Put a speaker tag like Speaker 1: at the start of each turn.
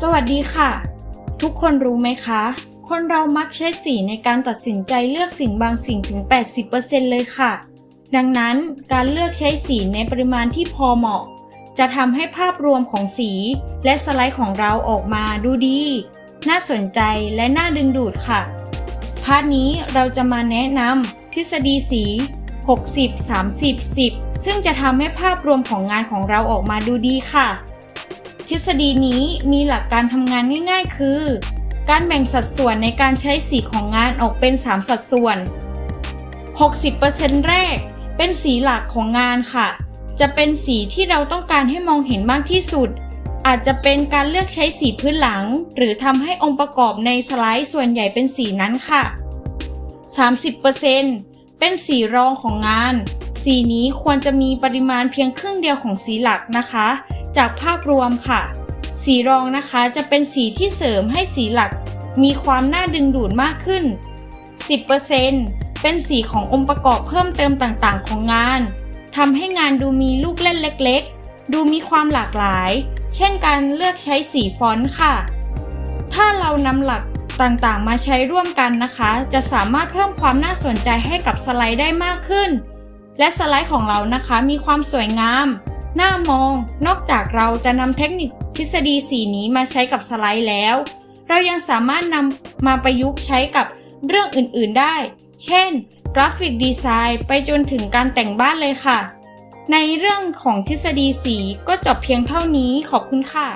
Speaker 1: สวัสดีค่ะ ทุกคนรู้ไหมคะ คนเรามักใช้สีในการตัดสินใจเลือกสิ่งบางสิ่งถึง 80%เลยค่ะ ดังนั้นการเลือกใช้สีในปริมาณที่พอเหมาะ จะทำให้ภาพรวมของสี และสไลด์ของเราออกมาดูดี น่าสนใจและน่าดึงดูดค่ะ พาร์ทนี้เราจะมาแนะนำทฤษฎีสี60 30 10 ซึ่งจะทำให้ภาพรวมของงานของเราออกมาดูดีค่ะ ทฤษฎีนี้มีหลักการทำงานง่าย ๆ คือ การแบ่งสัดส่วนในการใช้สีของงานออกเป็น 3 สัดส่วน 60%แรกเป็นสีหลักของงานค่ะ จะเป็นสีที่เราต้องการให้มองเห็นมากที่สุด อาจจะเป็นการเลือกใช้สีพื้นหลัง หรือทำให้องค์ประกอบในสไลด์ส่วนใหญ่เป็นสีนั้นค่ะ 30%เป็นสีรองของงาน สีนี้ควรจะมีปริมาณเพียงครึ่งเดียวของสีหลักนะคะ จากภาพรวมค่ะ สีรองนะคะจะเป็นสีที่เสริมให้สีหลักมีความน่าดึงดูดมากขึ้น 10%เป็นสีขององค์ประกอบเพิ่มเติมต่างๆ ของงานทำให้งานดูมีลูกเล่นเล็กๆ ดูมีความหลากหลาย เช่นการเลือกใช้สีฟอนต์ค่ะ ถ้าเรานำหลักต่างๆ มาใช้ร่วมกันนะคะ จะสามารถเพิ่มความน่าสนใจให้กับสไลด์ได้มากขึ้น และสไลด์ของเรานะคะมีความสวยงาม หน้ามอง นอกจากเราจะนำเทคนิคทฤษฎีสีนี้มาใช้กับสไลด์แล้ว เรายังสามารถนำมาประยุกต์ใช้กับเรื่องอื่นๆได้ เช่น กราฟิกดีไซน์ไปจนถึงการแต่งบ้านเลยค่ะ ในเรื่องของทฤษฎีสีก็จบเพียงเท่านี้ขอบคุณค่ะ